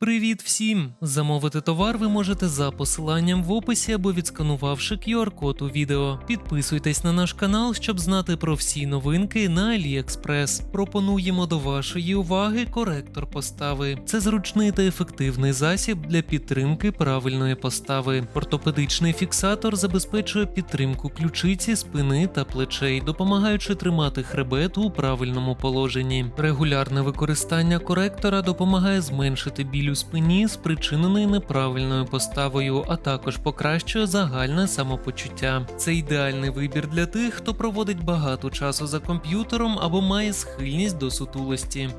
Привіт всім! Замовити товар ви можете за посиланням в описі або відсканувавши QR-код у відео. Підписуйтесь на наш канал, щоб знати про всі новинки на AliExpress. Пропонуємо до вашої уваги коректор постави. Це зручний та ефективний засіб для підтримки правильної постави. Ортопедичний фіксатор забезпечує підтримку ключиці, спини та плечей, допомагаючи тримати хребет у правильному положенні. Регулярне використання коректора допомагає зменшити біль у спині, спричинений неправильною поставою, а також покращує загальне самопочуття. Це ідеальний вибір для тих, хто проводить багато часу за комп'ютером або має схильність до сутулості.